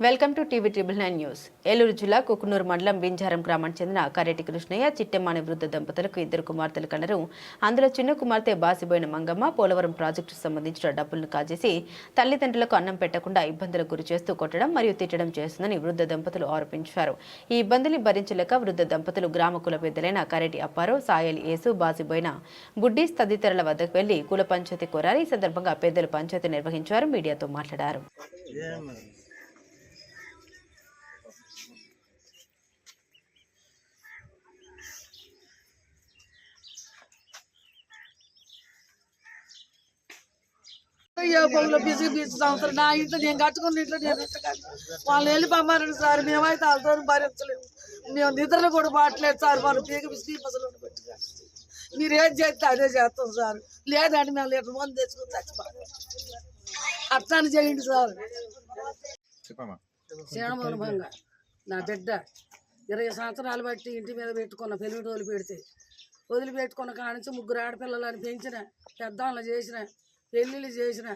Welcome to TV triple nine news. Eluru జిల్లా కుకునూరు మండలం బింజారం గ్రామానికి చెందిన కరెటి కృష్ణయ్య చిట్టెమ్మాని వృద్ధ దంపతులకు ఇద్దరు కుమార్తెలు కలరు అందులో చిన్న కుమార్తె బాసిపోయిన మంగమ్మ పోలవరం ప్రాజెక్టుకు సంబంధించిన డబ్బులను కాజేసి తల్లిదండ్రులకు అన్నం పెట్టకుండా ఇబ్బందులకు గురి చేస్తూ కొట్టడం మరియు తిట్టడం చేస్తుందని వృద్ధ దంపతులు ఆరోపించారు. ఈ ఇబ్బందుల్ని భరించలేక వృద్ధ దంపతులు గ్రామ కుల పెద్దలైన కరెటి అప్పారు సాయలి యేసు బాసిపోయిన బుడ్డీస్ తదితరుల వద్దకు వెళ్ళి కుల పంచాయతీ కోరారు. ఈ సందర్భంగా పెద్దలు పంచాయతీ నిర్వహించారు. మీడియాతో మాట్లాడారు. అయ్యో పొగలు బిజీ బిజీ సంవత్సరం. నా ఇంట్లో నేను కట్టుకున్న ఇంట్లో నేను వాళ్ళు వెళ్ళి పంపారండి సార్ మేమైతే వాళ్ళతో భరించలేము. మేము నిద్రలు కూడా పాటలేదు సార్ వాళ్ళు పీక బిజీ పసలు పెట్టుగా మీరు ఏం చేస్తే అదే చేస్తాం సార్. లేదంటే మేము లీటర్ మంది తెచ్చుకుని చచ్చిపోతాం. అట్లానే చేయండి సార్. చెప్పమ్మా. నా బిడ్డ ఇరవై సంవత్సరాలు బట్టి ఇంటి మీద పెట్టుకున్న పెళ్ళి వదిలిపెడితే వదిలిపెట్టుకున్న కాడ నుంచి ముగ్గురు ఆడపిల్లలని పెంచిన పెద్దవాళ్ళు చేసిన పెళ్ళిళ్ళు చేసిన.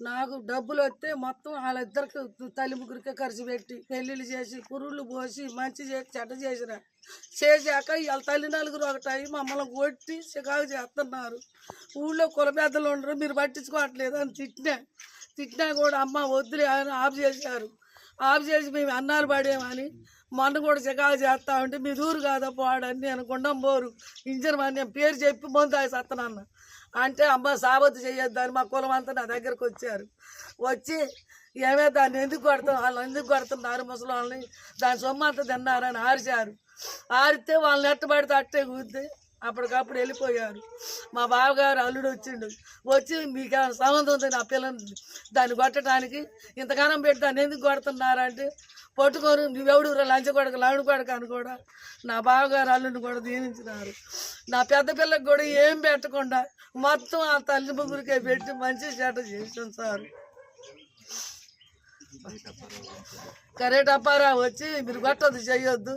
నాకు డబ్బులు వస్తే మొత్తం వాళ్ళిద్దరికి తల్లి ముగ్గురికి ఖర్చు పెట్టి పెళ్ళిళ్ళు చేసి పురుళ్ళు పోసి మంచి చేసి చెడ్డ చేసిన. చేశాక వాళ్ళ తల్లి నలుగురు ఒకటాయి మమ్మల్ని కొట్టి చికాకు చేస్తున్నారు. ఊళ్ళో కుల పెద్దలు ఉండరు మీరు పట్టించుకోవట్లేదు అని తిట్టినా. తిట్టినా కూడా అమ్మ వద్దులే అని ఆఫ్ చేశారు. ఆఫ్ చేసి మేము అన్నాలు పడేమని మొన్న కూడా చికాకు చేస్తా ఉంటే మీ దూరు కాదా పోడని నేను గుండం పోరు ఇంజన్ అని నేను పేరు చెప్పి ముందు సత్తనన్న. అంటే అమ్మ సాబత్తు చేయొద్దని మా కులం అంతా నా దగ్గరకు వచ్చారు. వచ్చి ఏమే దాన్ని ఎందుకు కొడతాం? వాళ్ళు ఎందుకు కొడుతున్నారు ముసలి వాళ్ళని దాని సొమ్ము అంతా తిన్నారని ఆరిచారు. ఆరితే వాళ్ళని ఎట్టబడితే అట్టే కూద్ది. అప్పటికప్పుడు వెళ్ళిపోయారు. మా బావగారు అల్లుడు వచ్చిండు. వచ్చి మీకు సంబంధం ఉంది నా పిల్లని దాన్ని కొట్టడానికి ఇంతకాలం పెట్టి దాన్ని ఎందుకు కొడుతున్నారంటే పట్టుకొని నువ్వెవడు లంచ కొడక లాడు కొడక అని కూడా నా బావగారు అల్లుడిని కూడా దీనించినారు. నా పెద్ద పిల్లకి కూడా ఏం పెట్టకుండా మొత్తం ఆ తల్లి ముగ్గురికే పెట్టి మంచి చేట చేసాను సార్. కరెంట్ అప్పారా వచ్చి మీరు కొట్టద్దు చేయొద్దు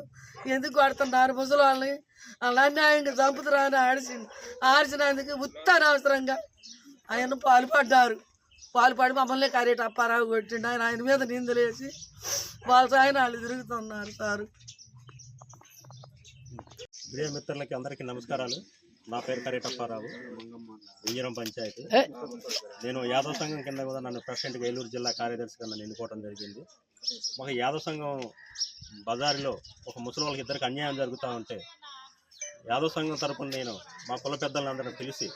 ఎందుకు కొడుతున్నారు ముసలి వాళ్ళని అలా అన్యాయంగా చంపుతురా అని ఆడిచి ఆడిచినందుకు ఉత్తరవసరంగా ఆయన పాల్పడ్డారు. పాల్పడి మమ్మల్ని కరెంట్ అప్పారావు కొట్టిండు. ఆయన ఆయన మీద నిందలేసి వాళ్ళ సాయన వాళ్ళు తిరుగుతున్నారు సారు. మిత్రులకి అందరికీ నమస్కారాలు. నా పేరు కరేటప్పారావు వింజరం పంచాయతీ. నేను యాదవ సంఘం కింద కూడా నన్ను ప్రెసిడెంట్గా ఏలూరు జిల్లా కార్యదర్శిగా నన్ను ఎన్నుకోవడం జరిగింది. ఒక యాదవ సంఘం బజారులో ఒక ముసలి వాళ్ళకి ఇద్దరికి అన్యాయం జరుగుతూ ఉంటే యాదవ సంఘం తరపున నేను మా కుల పెద్దలందరం పిలిచి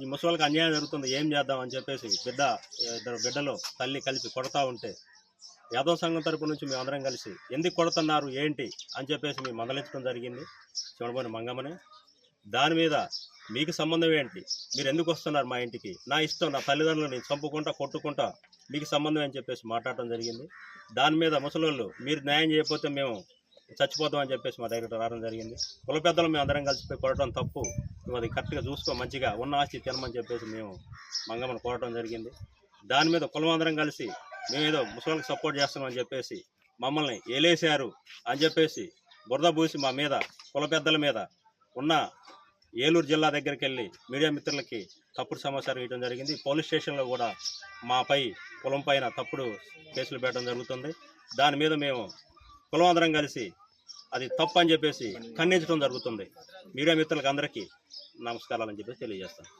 ఈ ముసలికి అన్యాయం జరుగుతుంది ఏం చేద్దాం? అని చెప్పేసి బిడ్డ ఇద్దరు బిడ్డలు తల్లి కలిపి కొడతా ఉంటే యాదవ సంఘం తరపు నుంచి మేము అందరం కలిసి ఎందుకు కొడుతున్నారు? ఏంటి? అని చెప్పేసి మేము మందలించడం జరిగింది. చూడబోని మంగమ్మని. దాని మీద మీకు సంబంధం ఏంటి? మీరు ఎందుకు వస్తున్నారు మా ఇంటికి? నా ఇష్టం నా తల్లిదండ్రులు నేను చంపుకుంటా కొట్టుకుంటా మీకు సంబంధం అని చెప్పేసి మాట్లాడటం జరిగింది. దాని మీద ముసలోళ్ళు మీరు న్యాయం చేయకపోతే మేము చచ్చిపోతాం అని చెప్పేసి మా దగ్గర రావడం జరిగింది. కుల పెద్దలు మేము అందరం కలిసిపోయి కొరటం తప్పు. నువ్వు అది కరెక్ట్గా చూసుకో మంచిగా ఉన్న ఆస్తి తినమని చెప్పేసి మేము మంగమ్మను కోరటం జరిగింది. దాని మీద కులం అందరం కలిసి మేము ఏదో ముసలికి సపోర్ట్ చేస్తున్నామని చెప్పేసి మమ్మల్ని ఏలేశారు అని చెప్పేసి బురద పూసి మా మీద కుల పెద్దల మీద ఉన్న ఏలూరు జిల్లా దగ్గరికి వెళ్ళి మీడియా మిత్రులకి తప్పుడు సమాచారం ఇవ్వడం జరిగింది. పోలీస్ స్టేషన్లో కూడా మాపై కులం పైన తప్పుడు కేసులు పెట్టడం జరుగుతుంది. దాని మీద మేము కులం అందరం కలిసి అది తప్పు అని చెప్పేసి ఖండించడం జరుగుతుంది. మీడియా మిత్రులకు అందరికీ నమస్కారాలు అని చెప్పేసి తెలియజేస్తాను.